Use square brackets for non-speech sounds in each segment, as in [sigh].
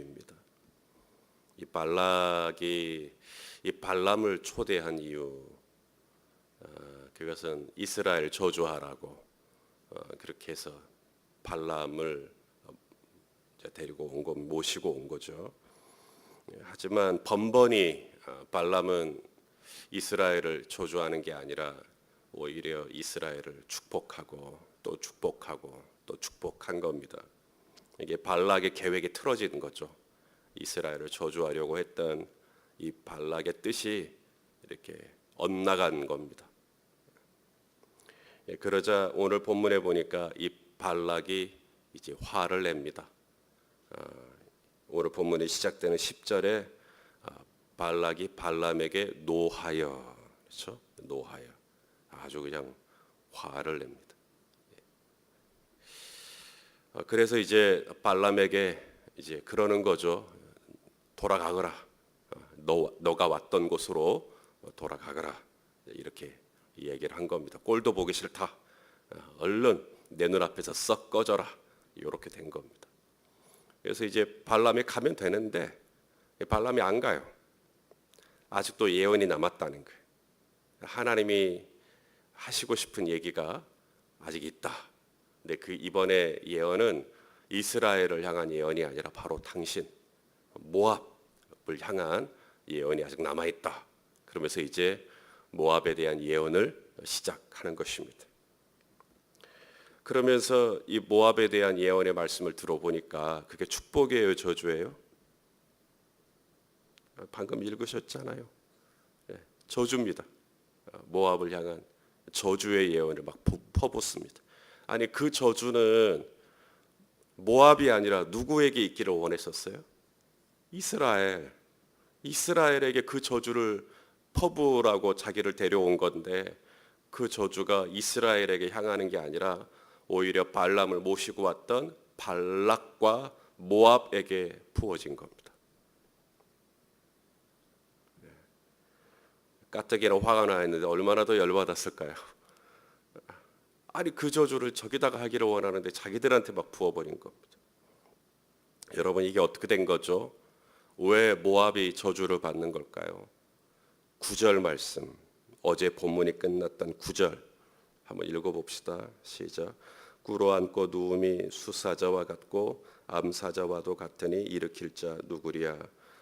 입니다. 이 발락이 이 발람을 초대한 이유 어, 그것은 이스라엘 저주하라고 어, 그렇게 해서 발람을 어, 데리고 온 거 모시고 온 거죠. 예, 하지만 번번이 어, 발람은 이스라엘을 저주하는 게 아니라 오히려 이스라엘을 축복하고 또 축복하고 또 축복한 겁니다. 이게 발락의 계획이 틀어지는 거죠. 이스라엘을 저주하려고 했던 이 발락의 뜻이 이렇게 엇나간 겁니다. 예, 그러자 오늘 본문에 보니까 이 발락이 이제 화를 냅니다. 아, 오늘 본문이 시작되는 10절에 아, 발락이 발람에게 노하여 그렇죠? 노하여 아주 그냥 화를 냅니다. 어, 그래서 이제 발람에게 이제 그러는 거죠. 돌아가거라. 어, 너 너가 왔던 곳으로 어, 돌아가거라. 이렇게 얘기를 한 겁니다. 꼴도 보기 싫다. 어, 얼른 내 눈앞에서 썩 꺼져라. 이렇게 된 겁니다. 그래서 이제 발람이 가면 되는데 발람이 안 가요. 아직도 예언이 남았다는 거예요. 하나님이 하시고 싶은 얘기가 아직 있다. 근데 그 이번에 예언은 이스라엘을 향한 예언이 아니라 바로 당신 모압을 향한 예언이 아직 남아 있다. 그러면서 이제 모압에 대한 예언을 시작하는 것입니다. 그러면서 이 모압에 대한 예언의 말씀을 들어보니까 그게 축복이에요, 저주예요? 방금 읽으셨잖아요. 예, 저주입니다. 모압을 향한 저주의 예언을 막 퍼붓습니다. 아니 그 저주는 모압이 아니라 누구에게 있기를 원했었어요? 이스라엘. 이스라엘에게 그 저주를 퍼부라고 자기를 데려온 건데 그 저주가 이스라엘에게 향하는 게 아니라 오히려 발람을 모시고 왔던 발락과 모압에게 부어진 겁니다. 네. 까뜩이나 화가 나 있는데 얼마나 더 열받았을까요? 아니 그 저주를 저기다가 하기를 원하는데 자기들한테 막 부어버린 겁니다. 여러분 이게 어떻게 된 거죠? 왜 모압이 저주를 받는 걸까요? 구절 말씀 어제 본문이 끝났던 구절 한번 읽어봅시다. 시작. 꿇어 앉고 누움이 수사자와 같고 암사자와도 같으니 일으킬 자 누구랴?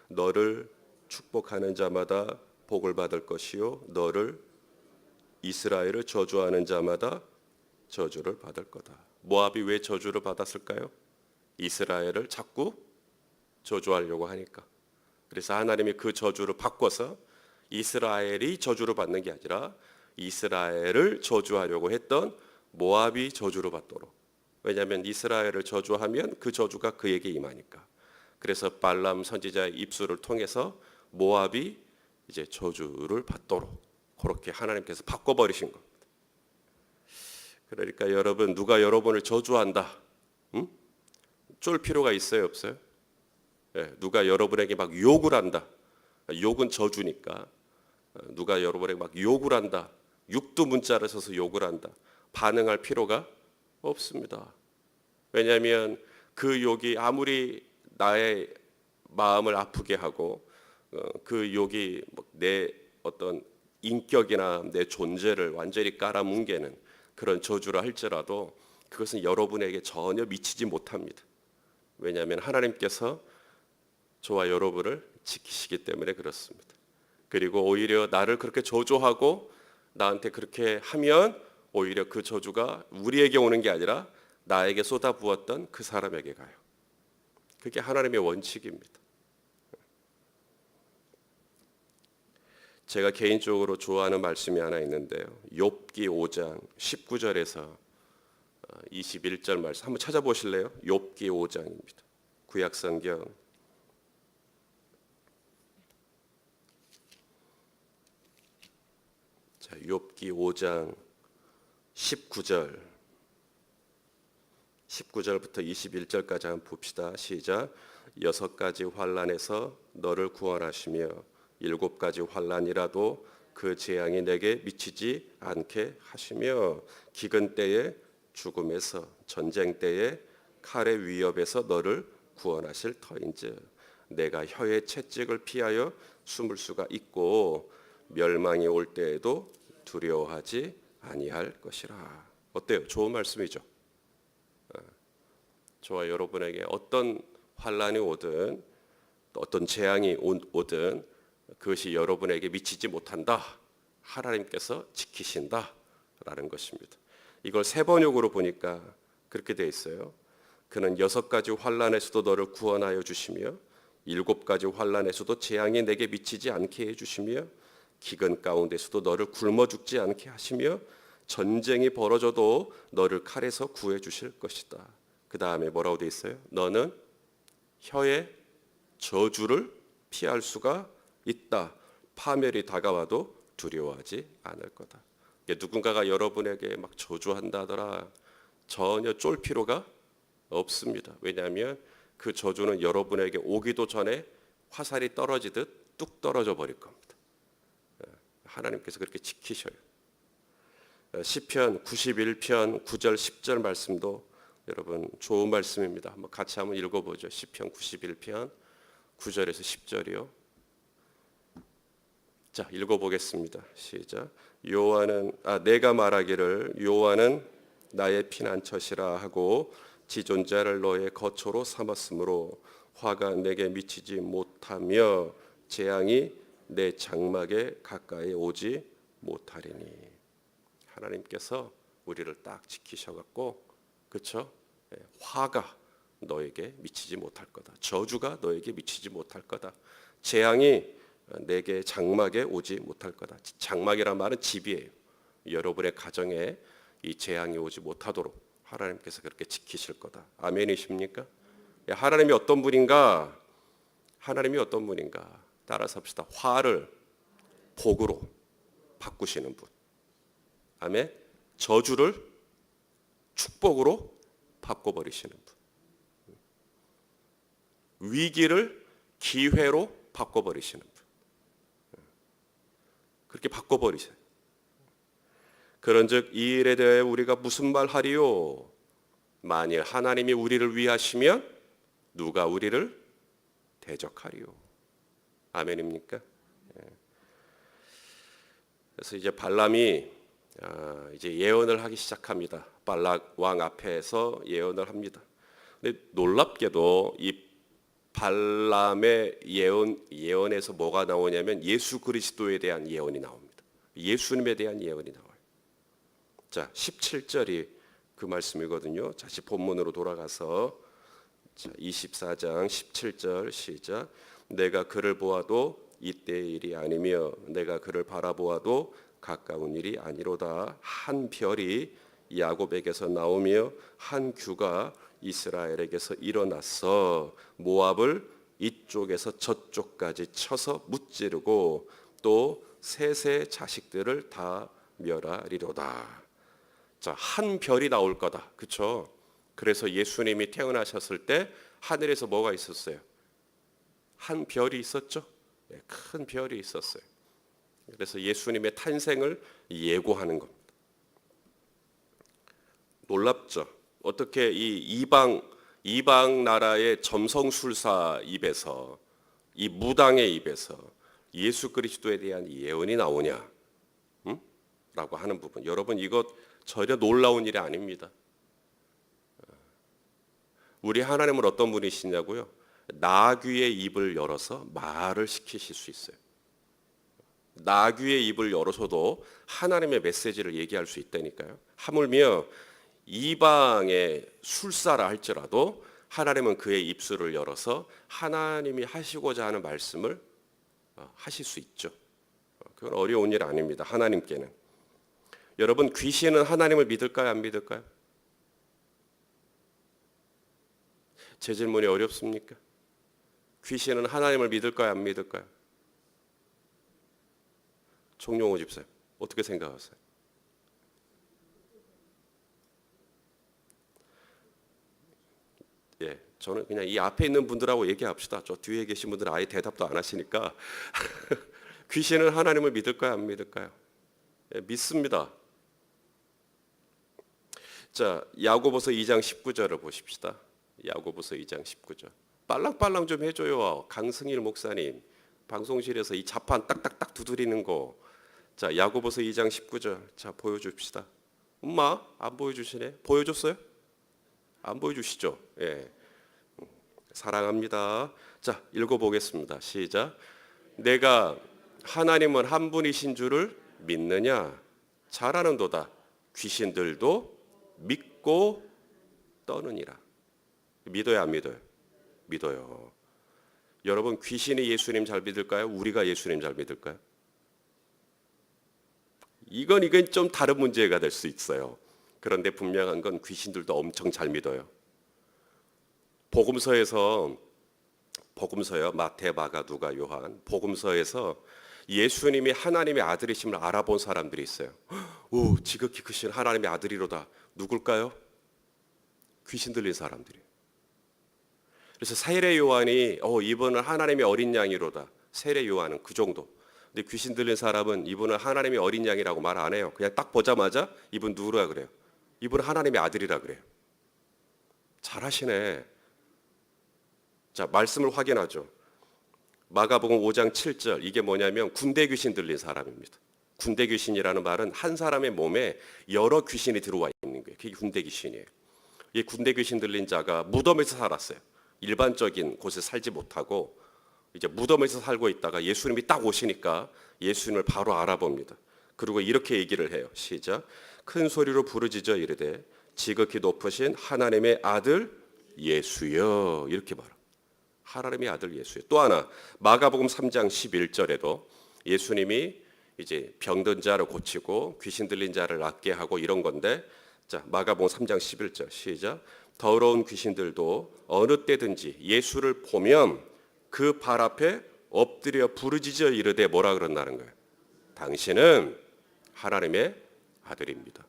너를 축복하는 자마다 복을 받을 것이요 너를 이스라엘을 저주하는 자마다 저주를 받을 거다. 모압이 왜 저주를 받았을까요? 이스라엘을 자꾸 저주하려고 하니까. 그래서 하나님이 그 저주를 바꿔서 이스라엘이 저주를 받는 게 아니라 이스라엘을 저주하려고 했던 모압이 저주를 받도록. 왜냐하면 이스라엘을 저주하면 그 저주가 그에게 임하니까. 그래서 발람 선지자의 입술을 통해서 모압이 이제 저주를 받도록 그렇게 하나님께서 바꿔버리신 겁니다. 그러니까 여러분 누가 여러분을 저주한다, 응? 쫄 필요가 있어요 없어요? 예, 누가 여러분에게 막 욕을 한다, 욕은 저주니까 어, 누가 여러분에게 막 욕을 한다, 육두 문자를 써서 욕을 한다, 반응할 필요가 없습니다. 왜냐하면 그 욕이 아무리 나의 마음을 아프게 하고 어, 그 욕이 내 어떤 인격이나 내 존재를 완전히 깔아뭉개는 그런 저주를 할지라도 그것은 여러분에게 전혀 미치지 못합니다. 왜냐하면 하나님께서 저와 여러분을 지키시기 때문에 그렇습니다. 그리고 오히려 나를 그렇게 저주하고 나한테 그렇게 하면 오히려 그 저주가 우리에게 오는 게 아니라 나에게 쏟아부었던 그 사람에게 가요. 그게 하나님의 원칙입니다. 제가 개인적으로 좋아하는 말씀이 하나 있는데요. 욥기 5장 19절에서 21절 말씀 한번 찾아보실래요? 욥기 5장입니다. 구약 성경 자, 욥기 5장 19절 19절부터 21절까지 한번 봅시다. 시작. 여섯 가지 환란에서 너를 구원하시며 일곱 가지 환란이라도 그 재앙이 내게 미치지 않게 하시며 기근 때에 죽음에서 전쟁 때에 칼의 위협에서 너를 구원하실 터인즉 내가 혀의 채찍을 피하여 숨을 수가 있고 멸망이 올 때에도 두려워하지 아니할 것이라. 어때요? 좋은 말씀이죠. 어, 저와 여러분에게 어떤 환란이 오든 또 어떤 재앙이 오- 오든 그것이 여러분에게 미치지 못한다. 하나님께서 지키신다라는 것입니다. 이걸 세 번역으로 보니까 그렇게 돼 있어요. 그는 여섯 가지 환란에서도 너를 구원하여 주시며 일곱 가지 환란에서도 재앙이 내게 미치지 않게 해 주시며 기근 가운데서도 너를 굶어 죽지 않게 하시며 전쟁이 벌어져도 너를 칼에서 구해 주실 것이다. 그 다음에 뭐라고 돼 있어요? 너는 혀의 저주를 피할 수가 있다. 파멸이 다가와도 두려워하지 않을 거다. 누군가가 여러분에게 막 저주한다더라 전혀 쫄 필요가 없습니다. 왜냐하면 그 저주는 여러분에게 오기도 전에 화살이 떨어지듯 뚝 떨어져 버릴 겁니다. 예, 하나님께서 그렇게 지키셔요. 예, 시편 91편 9절 10절 말씀도 여러분 좋은 말씀입니다. 한번 같이 한번 읽어보죠. 시편 91편 9절에서 10절이요. 자 읽어보겠습니다. 시작. 요한은 아 내가 말하기를 요한은 나의 피난처시라 하고 지존자를 너의 거처로 삼았으므로 화가 내게 미치지 못하며 재앙이 내 장막에 가까이 오지 못하리니 하나님께서 우리를 딱 지키셔 갖고 그렇죠? 화가 너에게 미치지 못할 거다. 저주가 너에게 미치지 못할 거다. 재앙이 내게 장막에 오지 못할 거다. 장막이란 말은 집이에요. 여러분의 가정에 이 재앙이 오지 못하도록 하나님께서 그렇게 지키실 거다. 아멘이십니까? 예, 하나님이 어떤 분인가? 하나님이 어떤 분인가? 따라서 합시다. 화를 복으로 바꾸시는 분. 아멘. 저주를 축복으로 바꿔 버리시는 분. 위기를 기회로 바꿔 버리시는 분. 그렇게 바꿔버리세요. 그런즉 이 일에 대해 우리가 무슨 말 하리요? 만일 하나님이 우리를 위하시면 누가 우리를 대적하리요? 아멘입니까? 예. 그래서 이제 발람이 아, 이제 예언을 하기 시작합니다. 발락 왕 앞에서 예언을 합니다. 근데 놀랍게도 이 발람의 예언 예언에서 뭐가 나오냐면 예수 그리스도에 대한 예언이 나옵니다. 예수님에 대한 예언이 나와요. 자, 17절이 그 말씀이거든요. 다시 본문으로 돌아가서 자, 24장 17절 시작. 내가 그를 보아도 이때의 일이 아니며 내가 그를 바라보아도 가까운 일이 아니로다. 한 별이 야곱에게서 나오며 한 규가 이스라엘에게서 일어나서 모압을 이쪽에서 저쪽까지 쳐서 무찌르고 또 셋의 자식들을 다 멸하리로다. 자, 한 별이 나올 거다. 그렇죠? 그래서 예수님이 태어나셨을 때 하늘에서 뭐가 있었어요? 한 별이 있었죠? 네, 큰 별이 있었어요. 그래서 예수님의 탄생을 예고하는 겁니다. 놀랍죠? 어떻게 이 이방 이방 나라의 점성술사 입에서 이 무당의 입에서 예수 그리스도에 대한 예언이 나오냐? 음? 라고 하는 부분. 여러분 이것 전혀 놀라운 일이 아닙니다. 우리 하나님은 어떤 분이시냐고요? 나귀의 입을 열어서 말을 시키실 수 있어요. 나귀의 입을 열어서도 하나님의 메시지를 얘기할 수 있다니까요. 하물며 이방의 술사라 할지라도 하나님은 그의 입술을 열어서 하나님이 하시고자 하는 말씀을 어, 하실 수 있죠. 어, 그건 어려운 일 아닙니다. 하나님께는. 여러분 귀신은 하나님을 믿을까요? 안 믿을까요? 제 질문이 어렵습니까? 귀신은 하나님을 믿을까요? 안 믿을까요? 총용호 집사님 어떻게 생각하세요? 예, 저는 그냥 이 앞에 있는 분들하고 얘기합시다. 저 뒤에 계신 분들은 아예 대답도 안 하시니까 [laughs] 귀신은 하나님을 믿을까요? 안 믿을까요? 예, 믿습니다. 자, 야고보서 2장 19절을 보십시다. 야고보서 2장 19절. 빨랑빨랑 좀 해줘요. 강승일 목사님 방송실에서 이 자판 딱딱딱 두드리는 거. 자 야고보서 2장 19절. 자 보여줍시다. 엄마 안 보여주시네. 보여줬어요? 안 보여주시죠? 예. 사랑합니다. 자 읽어보겠습니다. 시작. 내가 하나님은 한 분이신 줄을 믿느냐? 잘하는도다. 귀신들도 믿고 떠느니라. 믿어요, 안 믿어요? 믿어요. 여러분 귀신이 예수님 잘 믿을까요? 우리가 예수님 잘 믿을까요? 이건 이건 좀 다른 문제가 될 수 있어요. 그런데 분명한 건 귀신들도 엄청 잘 믿어요. 복음서에서 복음서요 마태, 마가, 누가, 요한 복음서에서 예수님이 하나님의 아들이심을 알아본 사람들이 있어요. 오, 지극히 크신 하나님의 아들이로다. 누굴까요? 귀신 들린 사람들이. 그래서 세례 요한이 어 이분은 하나님의 어린 양이로다. 세례 요한은 그 정도. 근데 귀신 들린 사람은 이분은 하나님의 어린 양이라고 말 안 해요. 그냥 딱 보자마자 이분 누구라 그래요. 이분은 하나님의 아들이라 그래요. 잘하시네. 자, 말씀을 확인하죠. 마가복음 5장 7절 이게 뭐냐면 군대 귀신 들린 사람입니다. 군대 귀신이라는 말은 한 사람의 몸에 여러 귀신이 들어와 있는 거예요. 그게 군대 귀신이에요. 이 군대 귀신 들린 자가 무덤에서 살았어요. 일반적인 곳에 살지 못하고 이제 무덤에서 살고 있다가 예수님이 딱 오시니까 예수님을 바로 알아봅니다. 그리고 이렇게 얘기를 해요. 시작. 큰 소리로 부르짖어 이르되 지극히 높으신 하나님의 아들 예수여 이렇게 말합니다. 하나님의 아들 예수요. 또 하나 마가복음 3장 11절에도 예수님이 이제 병든 자를 고치고 귀신 들린 자를 낫게 하고 이런 건데 자 마가복음 3장 11절 시작 더러운 귀신들도 어느 때든지 예수를 보면 그 발 앞에 엎드려 부르짖어 이르되 뭐라 그런다는 거예요. 당신은 하나님의 아들입니다.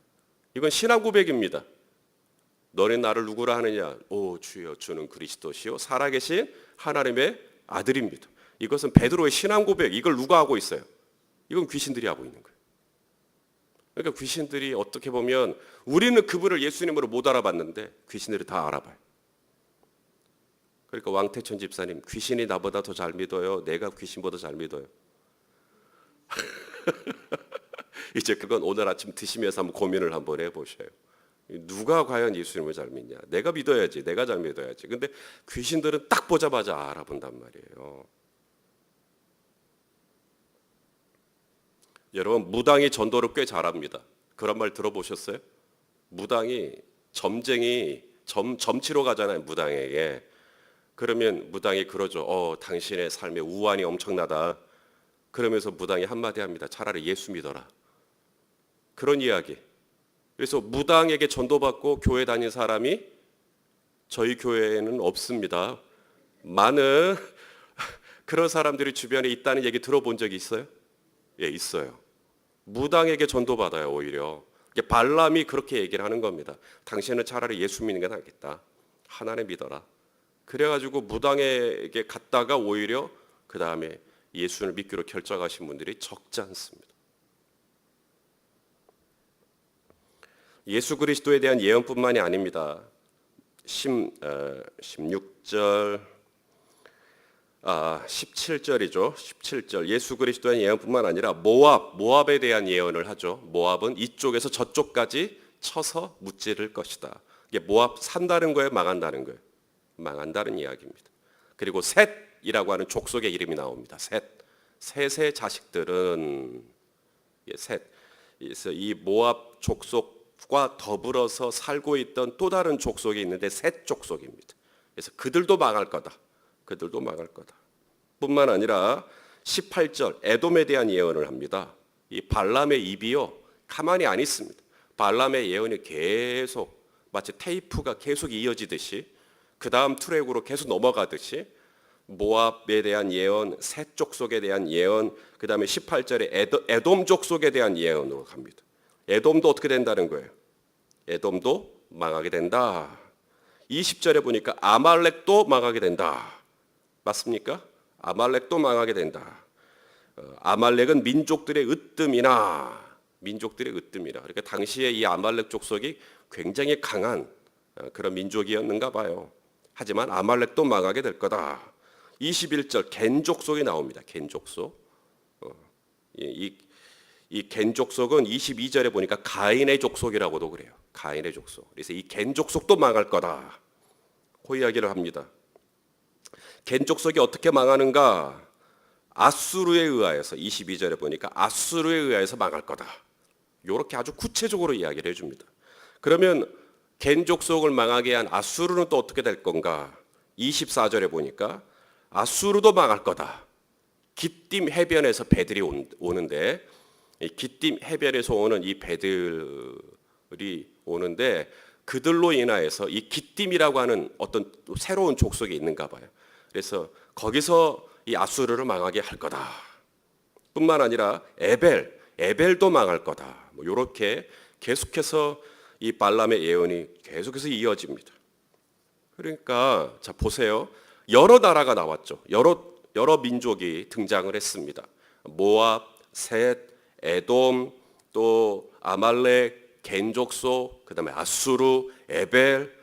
이건 신앙 고백입니다. 너네 나를 누구라 하느냐? 오 주여 주는 그리스도시요 살아계신 하나님의 아들입니다. 이것은 베드로의 신앙 고백. 이걸 누가 하고 있어요? 이건 귀신들이 하고 있는 거예요. 그러니까 귀신들이 어떻게 보면 우리는 그분을 예수님으로 못 알아봤는데 귀신들이 다 알아봐요. 그러니까 왕태천 집사님 귀신이 나보다 더 잘 믿어요. 내가 귀신보다 잘 믿어요. [laughs] 이제 그건 오늘 아침 드시면서 한번 고민을 한번 해보셔요. 누가 과연 예수님을 잘 믿냐? 내가 믿어야지. 내가 잘 믿어야지. 근데 귀신들은 딱 보자마자 알아본단 말이에요. 여러분 무당이 전도를 꽤 잘합니다. 그런 말 들어보셨어요? 무당이 점쟁이 점 점치러 가잖아요. 무당에게. 그러면 무당이 그러죠. 어, 당신의 삶의 우환이 엄청나다. 그러면서 무당이 한마디 합니다. 차라리 예수 믿어라. 그런 이야기. 그래서 무당에게 전도받고 교회 다닌 사람이 저희 교회에는 없습니다. 많은 [laughs] 그런 사람들이 주변에 있다는 얘기 들어본 적이 있어요? 예, 있어요. 무당에게 전도받아요, 오히려. 발람이 그렇게 얘기를 하는 겁니다. 당신은 차라리 예수 믿는 게 낫겠다. 하나님 믿어라. 그래가지고 무당에게 갔다가 오히려 그 다음에 예수를 믿기로 결정하신 분들이 적지 않습니다. 예수 그리스도에 대한 예언뿐만이 아닙니다. 10, 어, 16절, 아, 17절이죠. 17절. 예수 그리스도의 예언뿐만 아니라 모압, 모압에 대한 예언을 하죠. 모압은 이쪽에서 저쪽까지 쳐서 무찌를 것이다. 이게 모압 산다는 거예요, 망한다는 거예요. 망한다는 이야기입니다. 그리고 셋이라고 하는 족속의 이름이 나옵니다. 셋. 셋의 자식들은 예, 셋. 이 모압 족속 과 더불어서 살고 있던 또 다른 족속이 있는데 셋 족속입니다. 그래서 그들도 망할 거다. 그들도 망할 거다. 뿐만 아니라 18절 에돔에 대한 예언을 합니다. 이 발람의 입이요 가만히 안 있습니다. 발람의 예언이 계속 마치 테이프가 계속 이어지듯이 그 다음 트랙으로 계속 넘어가듯이 모압에 대한 예언, 셋 족속에 대한 예언, 그 다음에 18절에 에돔 족속에 대한 예언으로 갑니다. 에돔도 어떻게 된다는 거예요? 에돔도 망하게 된다. 20절에 보니까 아말렉도 망하게 된다. 맞습니까? 아말렉도 망하게 된다. 어, 아말렉은 민족들의 으뜸이나 민족들의 으뜸이라. 그러니까 당시에 이 아말렉 족속이 굉장히 강한 어, 그런 민족이었는가 봐요. 하지만 아말렉도 망하게 될 거다. 21절 겐 족속이 나옵니다. 겐 족속. 어, 이, 이, 이 겐 족속은 22절에 보니까 가인의 족속이라고도 그래요. 가인의 족속. 그래서 이 겐 족속도 망할 거다. 그 이야기를 합니다. 겐 족속이 어떻게 망하는가? 아수르에 의하여서 22절에 보니까 아수르에 의하여서 망할 거다. 이렇게 아주 구체적으로 이야기를 해줍니다. 그러면 겐 족속을 망하게 한 아수르는 또 어떻게 될 건가? 24절에 보니까 아수르도 망할 거다. 기띔 해변에서 배들이 온- 오는데 이 기띔 해변에서 오는 이 배들이 오는데 그들로 인하여서 이 기띔이라고 하는 어떤 또 새로운 족속이 있는가 봐요. 그래서 거기서 이 아수르를 망하게 할 거다. 뿐만 아니라 에벨, 에벨도 망할 거다. 뭐 이렇게 계속해서 이 발람의 예언이 계속해서 이어집니다. 그러니까 자 보세요. 여러 나라가 나왔죠. 여러 여러 민족이 등장을 했습니다. 모압, 셋, 에돔, 또 아말렉, 겐족소, 그 다음에 아수르, 에벨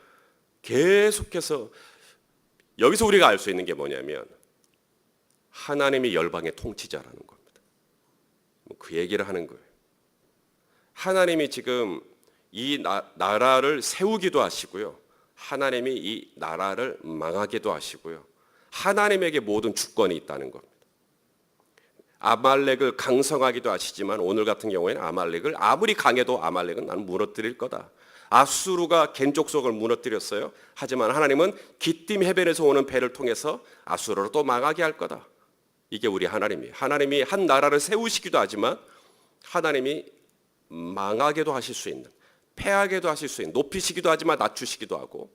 계속해서 여기서 우리가 알 수 있는 게 뭐냐면 하나님이 열방의 통치자라는 겁니다. 뭐그 얘기를 하는 거예요. 하나님이 지금 이 나, 나라를 세우기도 하시고요. 하나님이 이 나라를 망하게도 하시고요. 하나님에게 모든 주권이 있다는 겁니다. 아말렉을 강성하기도 하시지만 오늘 같은 경우에는 아말렉을 아무리 강해도 아말렉은 나는 무너뜨릴 거다. 아수르가 겐족속을 무너뜨렸어요. 하지만 하나님은 기띔 해변에서 오는 배를 통해서 아수르를 또 망하게 할 거다. 이게 우리 하나님이 하나님이 한 나라를 세우시기도 하지만 하나님이 망하게도 하실 수 있는 패하게도 하실 수 있는 높이시기도 하지만 낮추시기도 하고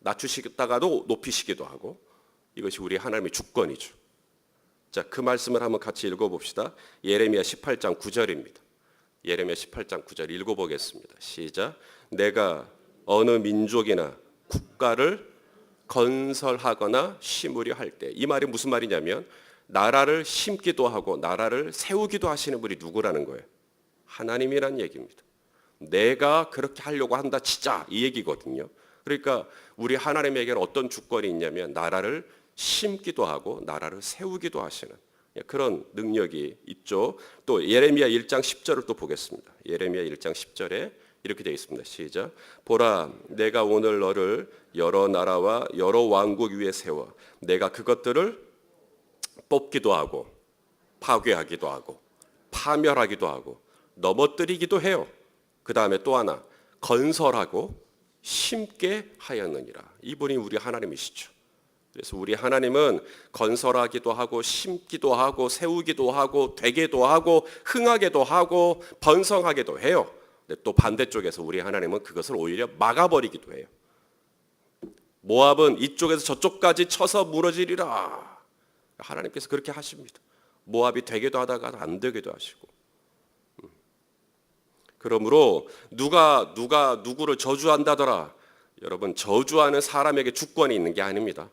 낮추시다가도 높이시기도 하고 이것이 우리 하나님의 주권이죠. 자, 그 말씀을 한번 같이 읽어 봅시다. 예레미야 18장 9절입니다. 예레미야 18장 9절 읽어 보겠습니다. 시작. 내가 어느 민족이나 국가를 건설하거나 심으려 할 때 이 말이 무슨 말이냐면 나라를 심기도 하고 나라를 세우기도 하시는 분이 누구라는 거예요. 하나님이란 얘기입니다. 내가 그렇게 하려고 한다 치자 이 얘기거든요. 그러니까 우리 하나님에게는 어떤 주권이 있냐면 나라를 심기도 하고 나라를 세우기도 하시는 그런 능력이 있죠. 또 예레미야 1장 10절을 또 보겠습니다. 예레미야 1장 10절에 이렇게 되어 있습니다. 시작. 보라, 내가 오늘 너를 여러 나라와 여러 왕국 위에 세워 내가 그것들을 뽑기도 하고 파괴하기도 하고 파멸하기도 하고 넘어뜨리기도 해요. 그 다음에 또 하나 건설하고 심게 하였느니라. 이분이 우리 하나님이시죠. 그래서 우리 하나님은 건설하기도 하고 심기도 하고 세우기도 하고 되게도 하고 흥하게도 하고 번성하게도 해요. 또 반대쪽에서 우리 하나님은 그것을 오히려 막아버리기도 해요. 모압은 이쪽에서 저쪽까지 쳐서 무너지리라. 하나님께서 그렇게 하십니다. 모압이 되기도 하다가 안 되기도 하시고. 음. 그러므로 누가 누가 누구를 저주한다더라. 여러분 저주하는 사람에게 주권이 있는 게 아닙니다.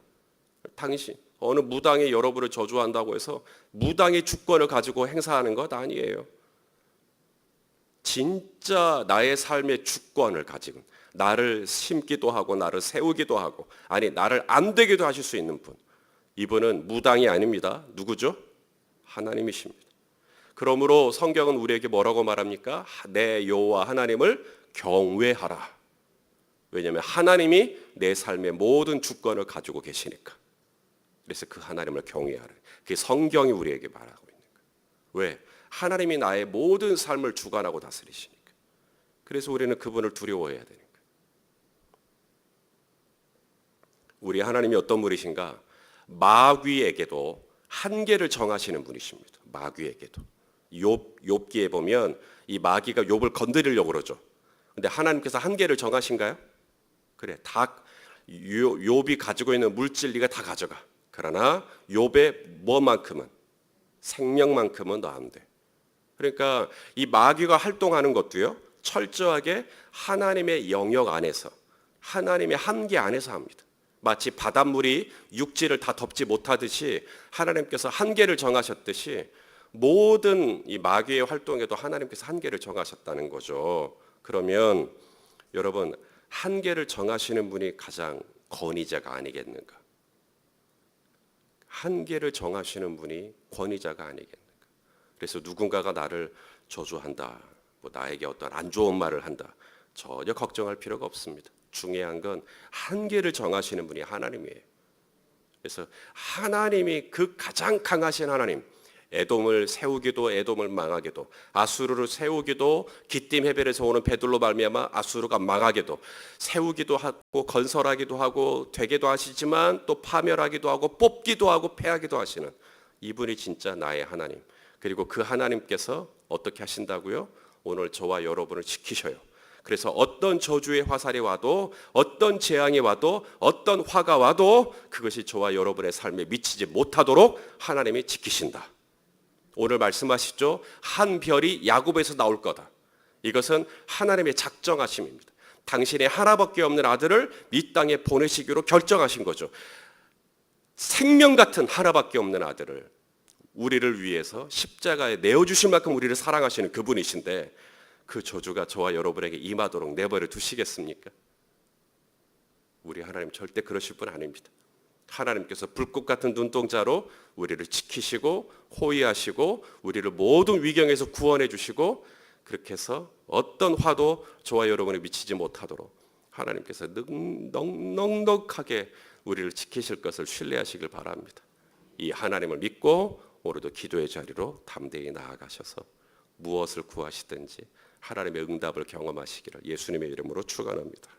당신 어느 무당이 여러분을 저주한다고 해서 무당의 주권을 가지고 행사하는 것 아니에요. 진짜 나의 삶의 주권을 가지고 나를 심기도 하고 나를 세우기도 하고 아니 나를 안 되기도 하실 수 있는 분. 이분은 무당이 아닙니다. 누구죠? 하나님이십니다. 그러므로 성경은 우리에게 뭐라고 말합니까? 내 여호와 하나님을 경외하라. 왜냐하면 하나님이 내 삶의 모든 주권을 가지고 계시니까. 그래서 그 하나님을 경외하라. 그게 성경이 우리에게 말하고 있는 거예요. 왜? 하나님이 나의 모든 삶을 주관하고 다스리시니까. 그래서 우리는 그분을 두려워해야 되니까. 우리 하나님이 어떤 분이신가? 마귀에게도 한계를 정하시는 분이십니다. 마귀에게도. 욥 욥기에 보면 이 마귀가 욥을 건드리려고 그러죠. 근데 하나님께서 한계를 정하신가요? 그래. 다 요- 욥이 가지고 있는 물질 네가 다 가져가. 그러나 욥의 뭐만큼은 생명만큼은 너안 돼. 그러니까 이 마귀가 활동하는 것도요. 철저하게 하나님의 영역 안에서 하나님의 한계 안에서 합니다. 마치 바닷물이 육지를 다 덮지 못하듯이 하나님께서 한계를 정하셨듯이 모든 이 마귀의 활동에도 하나님께서 한계를 정하셨다는 거죠. 그러면 여러분 한계를 정하시는 분이 가장 권위자가 아니겠는가? 한계를 정하시는 분이 권위자가 아니겠는가? 그래서 누군가가 나를 저주한다, 뭐 나에게 어떤 안 좋은 말을 한다, 전혀 걱정할 필요가 없습니다. 중요한 건 한계를 정하시는 분이 하나님이에요. 그래서 하나님이 그 가장 강하신 하나님, 에돔을 세우기도 에돔을 망하게도 아수르를 세우기도 기띔 해벨에서 오는 베들로 말미암아 아수르가 망하게도 세우기도 하고 건설하기도 하고 되게도 하시지만 또 파멸하기도 하고 뽑기도 하고 패하기도 하시는 이분이 진짜 나의 하나님. 그리고 그 하나님께서 어떻게 하신다고요? 오늘 저와 여러분을 지키셔요. 그래서 어떤 저주의 화살이 와도 어떤 재앙이 와도 어떤 화가 와도 그것이 저와 여러분의 삶에 미치지 못하도록 하나님이 지키신다. 오늘 말씀하시죠. 한 별이 야곱에서 나올 거다. 이것은 하나님의 작정하심입니다. 당신의 하나밖에 없는 아들을 이 땅에 보내시기로 결정하신 거죠. 생명 같은 하나밖에 없는 아들을 우리를 위해서 십자가에 내어 주실 만큼 우리를 사랑하시는 그분이신데 그 저주가 저와 여러분에게 임하도록 내버려 두시겠습니까? 우리 하나님 절대 그러실 분 아닙니다. 하나님께서 불꽃 같은 눈동자로 우리를 지키시고 호위하시고 우리를 모든 위경에서 구원해 주시고 그렇게 해서 어떤 화도 저와 여러분에 미치지 못하도록 하나님께서 넉넉넉하게 우리를 지키실 것을 신뢰하시길 바랍니다. 이 하나님을 믿고 오늘도 기도의 자리로 담대히 나아가셔서 무엇을 구하시든지 하나님의 응답을 경험하시기를 예수님의 이름으로 축원합니다.